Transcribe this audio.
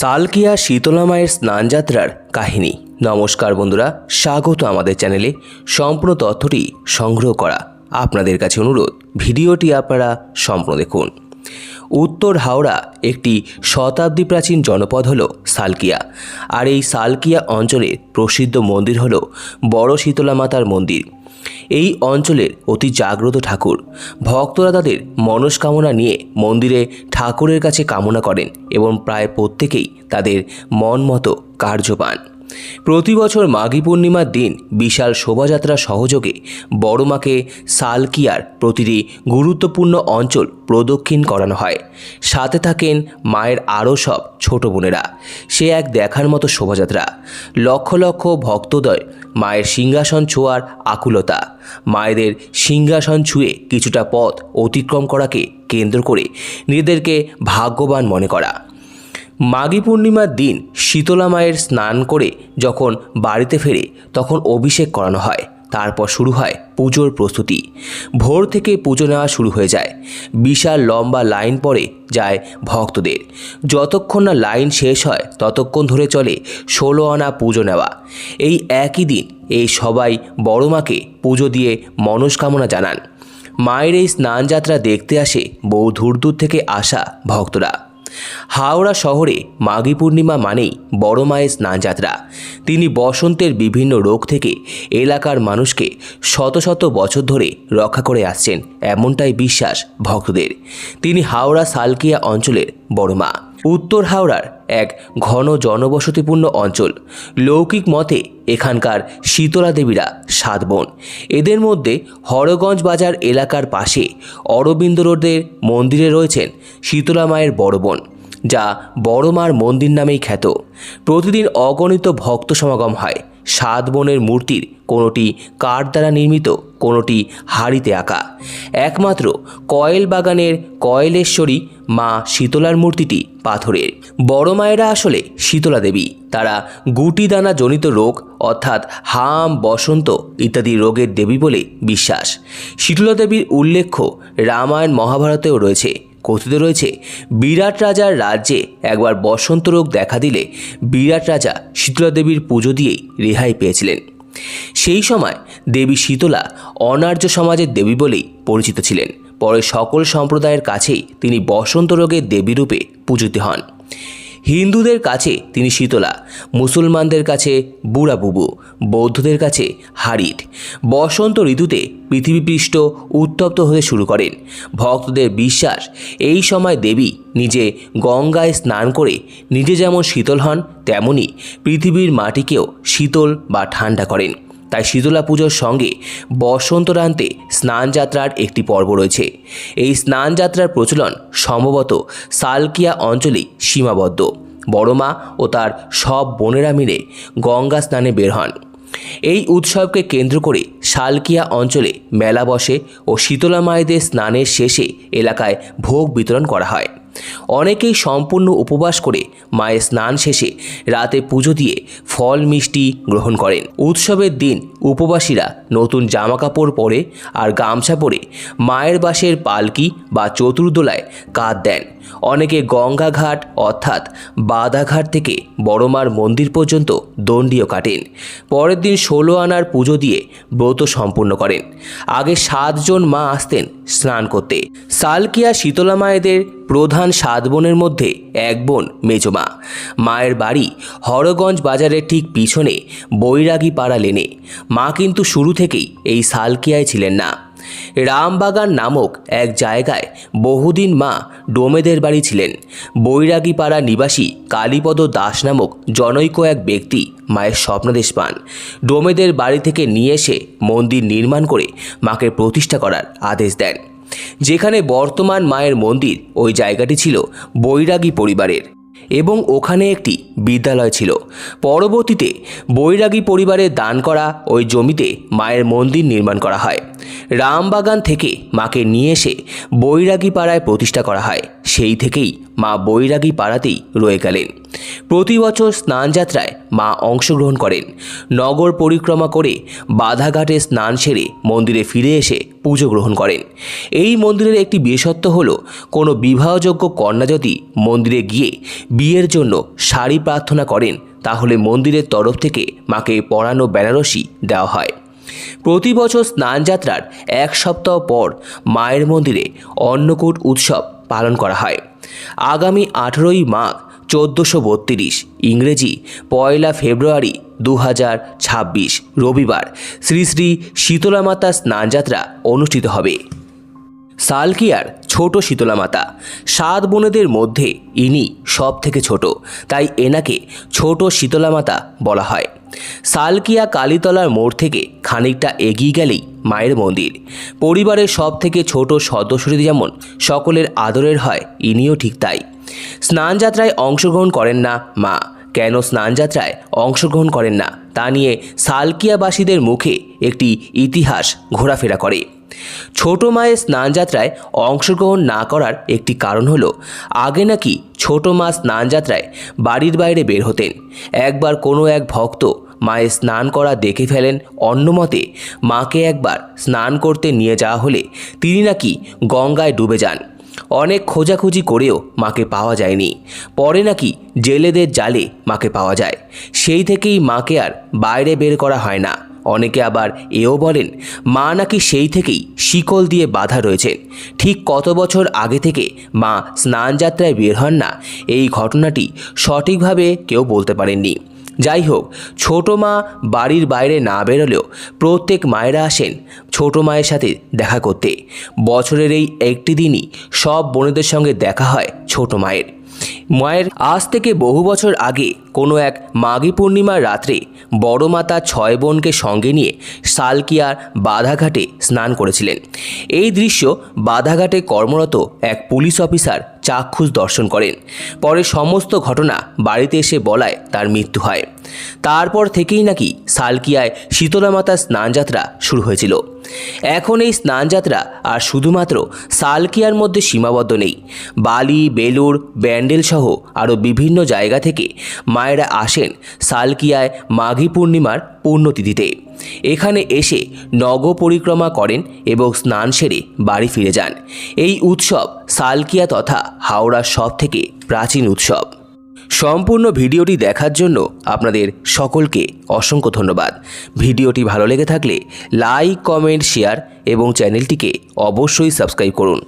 সালকিয়া শীতলা মায়ের স্নানযাত্রার কাহিনী। নমস্কার বন্ধুরা, স্বাগত আমাদের চ্যানেলে। সম্পূর্ণ তথ্যটি সংগ্রহ করা আপনাদের কাছে অনুরোধ, ভিডিওটি আপনারা সম্পূর্ণ দেখুন। উত্তর হাওড়া একটি শতাব্দী প্রাচীন জনপদ হল সালকিয়া। আর এই সালকিয়া অঞ্চলের প্রসিদ্ধ মন্দির হল বড় শীতলা মাতার মন্দির। এই অঞ্চলের অতি জাগ্রত ঠাকুর। ভক্তরা তাদের মনস্কামনা নিয়ে মন্দিরে ঠাকুরের কাছে কামনা করেন এবং প্রায় প্রত্যেকেই তাদের মন মতো কার্য পান প্রতি বছর মাঘী পূর্ণিমার দিন বিশাল শোভাযাত্রা সহযোগে বড়মাকে সালকিয়ার প্রতিটি গুরুত্বপূর্ণ অঞ্চল প্রদক্ষিণ করানো হয়। সাথে থাকেন মায়ের আরও সব ছোট বোনেরা। সে এক দেখার মতো শোভাযাত্রা। লক্ষ লক্ষ ভক্তদয় মায়ের সিংহাসন ছোঁয়ার আকুলতা। মায়েদের সিংহাসন ছুঁয়ে কিছুটা পথ অতিক্রম করাকে কেন্দ্র করে নিজেদেরকে ভাগ্যবান মনে করা। মাঘী পূর্ণিমার দিন শীতলা মায়ের স্নান করে যখন বাড়িতে ফেরে তখন অভিষেক করানো হয়। তারপর শুরু হয় পুজোর প্রস্তুতি। ভোর থেকে পুজো নেওয়া শুরু হয়ে যায়। বিশাল লম্বা লাইন পড়ে যায় ভক্তদের। যতক্ষণ না লাইন শেষ হয় ততক্ষণ ধরে চলে ষোলো আনা পুজো নেওয়া। এই একই দিন এই সবাই বড় মাকে পুজো দিয়ে মনস্কামনা জানান। মায়ের এই স্নানযাত্রা দেখতে আসে বহু দূর দূর থেকে আসা ভক্তরা। হাওড়া শহরে মাঘী পূর্ণিমা মানেই বড় মায়ের স্নানযাত্রা। তিনি বসন্তের বিভিন্ন রোগ থেকে এলাকার মানুষকে শত শত বছর ধরে রক্ষা করে আসছেন, এমনটাই বিশ্বাস ভক্তদের। তিনি হাওড়া সালকিয়া অঞ্চলের বড় মা। উত্তর হাওড়ার এক ঘন জনবসতিপূর্ণ অঞ্চল। লৌকিক মতে এখানকার শীতলা দেবীরা সাত বোন। এদের মধ্যে হরগঞ্জ বাজার এলাকার পাশে অরবিন্দ রোডের মন্দিরে রয়েছেন শীতলা মায়ের বড় বোন, যা বড়মার মন্দির নামেই খ্যাত। প্রতিদিন অগণিত ভক্ত সমাগম হয়। সাত বোনের মূর্তির কোনোটি কাঠ দ্বারা নির্মিত, কোনোটি হাড়িতে আঁকা। একমাত্র কয়েল বাগানের কয়েলেশ্বরী মা শীতলার মূর্তিটি পাথরের। বড় মায়েরা আসলে শীতলা দেবী। তারা গুটি দানা জনিত রোগ, অর্থাৎ হাম, বসন্ত ইত্যাদি রোগের দেবী বলে বিশ্বাস। শীতলা দেবীর উল্লেখ্য রামায়ণ মহাভারতেও রয়েছে। কথিত রয়েছে, বিরাট রাজার রাজ্যে একবার বসন্ত রোগ দেখা দিলে বিরাট রাজা শীতলা দেবীর পুজো দিয়েই রেহাই পেয়েছিলেন। সেই সময় দেবী শীতলা অনার্য সমাজের দেবী বলেই পরিচিত ছিলেন। পরে সকল সম্প্রদায়ের কাছেই তিনি বসন্ত রোগের দেবীরূপে পূজিত হন। হিন্দুদের কাছে তিনি শীতলা, মুসলমানদের কাছে বুড়া বুবু বৌদ্ধদের কাছে হারিট। বসন্ত ঋতুতে পৃথিবীপৃষ্ঠ উত্তপ্ত হতে শুরু করেন। ভক্তদের বিশ্বাস, এই সময় দেবী নিজে গঙ্গায় স্নান করে নিজে যেমন শীতল হন, তেমনি পৃথিবীর মাটিকেও শীতল বা ঠান্ডা করেন। তাই শীতলা পুজোর সঙ্গে বসন্ত বসন্তরান্তে স্নানযাত্রার একটি পর্ব রয়েছে। এই স্নানযাত্রার প্রচলন সম্ভবত সালকিয়া অঞ্চলেই সীমাবদ্ধ। বড়মা ও তার সব বোনেরা মিলে গঙ্গা স্নানে বের হন। এই উৎসবকে কেন্দ্র করে শালকিয়া অঞ্চলে মেলা বসে ও শীতলা মায়েদের স্নানের শেষে এলাকায় ভোগ বিতরণ করা হয়। অনেকেই সম্পূর্ণ উপবাস করে মায়ের স্নান শেষে রাতে পুজো দিয়ে ফল, মিষ্টি গ্রহণ করেন। উৎসবের দিন উপবাসীরা নতুন জামাকাপড় পরে আর গামছা পরে মায়ের বাসের পালকি বা চতুর্দোলায় কাঁধ দেন। অনেকে গঙ্গা ঘাট অর্থাৎ বাদাঘাট থেকে বড়মার মন্দির পর্যন্ত দণ্ডীয় কাটেন। পরের দিন ষোলো আনার পুজো দিয়ে ব্রত সম্পূর্ণ করেন। আগে সাতজন মা আসতেন স্নান করতে। সালকিয়া শীতলা মায়েদের প্রধান সাত বোনের মধ্যে এক বোন মেজমা। মায়ের বাড়ি হরগঞ্জ বাজারের ঠিক পিছনে বৈরাগী পাড়া লেনে। মা কিন্তু শুরু থেকেই এই সালকিয়ায় ছিলেন না। রামবাগান নামক এক জায়গায় বহুদিন মা ডোমেদের বাড়ি ছিলেন। বৈরাগীপাড়া নিবাসী কালীপদ দাস নামক জনৈক এক ব্যক্তি মায়ের স্বপ্নাদেশ পান। ডোমেদের বাড়ি থেকে নিয়ে এসে মন্দির নির্মাণ করে মাকে প্রতিষ্ঠা করার আদেশ দেন। যেখানে বর্তমান মায়ের মন্দির ওই জায়গাটি ছিল বৈরাগী পরিবারের এবং ওখানে একটি বিদ্যালয় ছিল। পরবর্তীতে বৈরাগী পরিবারে দান করা ওই জমিতে মায়ের মন্দির নির্মাণ করা হয়। রামবাগান থেকে মাকে নিয়ে এসে বৈরাগী পাড়ায় প্রতিষ্ঠা করা হয়। সেই থেকেই মা বৈরাগী পাড়াতেই রয়ে গেলেন। প্রতি বছর স্নানযাত্রায় মা অংশগ্রহণ করেন। নগর পরিক্রমা করে বাধাঘাটে স্নান সেরে মন্দিরে ফিরে এসে পুজো গ্রহণ করেন। এই মন্দিরের একটি বিশেষত্ব হল, কোনো বিবাহযোগ্য কন্যা যদি মন্দিরে গিয়ে বিয়ের জন্য শাড়ি প্রার্থনা করেন, তাহলে মন্দিরের তরফ থেকে মাকে পরানো বেনারসি দেওয়া হয়। প্রতি বছর স্নানযাত্রার এক সপ্তাহ পর মায়ের মন্দিরে অন্নকূট উৎসব পালন করা হয়। আগামী আঠেরোই মাঘ চোদ্দোশো বত্রিশ ইংরেজি পয়লা ফেব্রুয়ারি দু হাজার ছাব্বিশ রবিবার শ্রী শ্রী শীতলা মাতা স্নানযাত্রা অনুষ্ঠিত হবে। সালকিয়ার ছোট শীতলা মাতা, সাত বোনেদের মধ্যে ইনি সব থেকে ছোট, তাই এনাকে ছোট শীতলা মাতা বলা হয়। সালকিয়া কালীতলার মোড় থেকে খানিকটা এগিয়ে গেলেই মায়ের মন্দির। পরিবারের সব থেকে ছোট সদস্যটি যেমন সকলের আদরের হয়, ইনিও ঠিক তাই। স্নানযাত্রায় অংশগ্রহণ করেন না মা। কেন স্নানযাত্রায় অংশগ্রহণ করেন না তা নিয়ে সালকিয়াবাসীদের মুখে একটি ইতিহাস ঘোরাফেরা করে। ছোট মায়ের স্নানযাত্রায় অংশগ্রহণ না করার একটি কারণ হলো, আগে নাকি ছোট মা স্নানযাত্রায় বাড়ির বাইরে বের হতেন। একবার কোনো এক ভক্ত মায়ের স্নান করা দেখে ফেলেন অন্যমতে, মাকে একবার স্নান করতে নিয়ে যাওয়া হলে তিনি নাকি গঙ্গায় ডুবে যান। অনেক খোঁজাখুঁজি করেও মাকে পাওয়া যায়নি। পরে নাকি জেলেদের জালে মাকে পাওয়া যায়। সেই থেকেই মাকে আর বাইরে বের করা হয় না। অনেকে আবার এও বলেন, মা নাকি সেই থেকেই শিকল দিয়ে বাধা রয়েছেন ঠিক কত বছর আগে থেকে মা স্নানযাত্রায় বের হন না, এই ঘটনাটি সঠিকভাবে কেউ বলতে পারেননি। যাই হোক ছোটো মা বাড়ির বাইরে না বেরোলেও প্রত্যেক মায়েরা আসেন ছোট মায়ের সাথে দেখা করতে। বছরের এই একটি দিনই সব বোনেদের সঙ্গে দেখা হয় ছোট মায়ের। মায়ের আজ থেকে বহু বছর আগে কোনো এক মাঘী পূর্ণিমার রাত্রে বড় মাতা ছয় বোনকে সঙ্গে নিয়ে সালকিয়ার বাধাঘাটে স্নান করেছিলেন। এই দৃশ্য বাধাঘাটে কর্মরত এক পুলিশ অফিসার চাক্ষুষ দর্শন করেন। পরে সমস্ত ঘটনা বাড়িতে এসে বলায় তার মৃত্যু হয়। তারপর থেকেই নাকি সালকিয়ায় শীতলা মাতার স্নানযাত্রা শুরু হয়েছিল। এখন এই স্নানযাত্রা আর শুধুমাত্র সালকিয়ার মধ্যে সীমাবদ্ধ নেই। বালি বেলুর ব্যান্ডেল সহ আরও বিভিন্ন জায়গা থেকে মায়েরা আসেন সালকিয়ায় মাঘী পূর্ণিমার পুণ্যতিথিতে। এখানে এসে নগ পরিক্রমা করেন এবং স্নান সেরে বাড়ি ফিরে যান। এই উৎসব সালকিয়া তথা হাওড়ার সব থেকে প্রাচীন উৎসব। সম্পূর্ণ ভিডিওটি দেখার জন্য আপনাদের সকলকে অসংখ্য ধন্যবাদ। ভিডিওটি ভালো লেগে থাকলে লাইক, কমেন্ট, শেয়ার এবং চ্যানেলটিকে অবশ্যই সাবস্ক্রাইব করুন।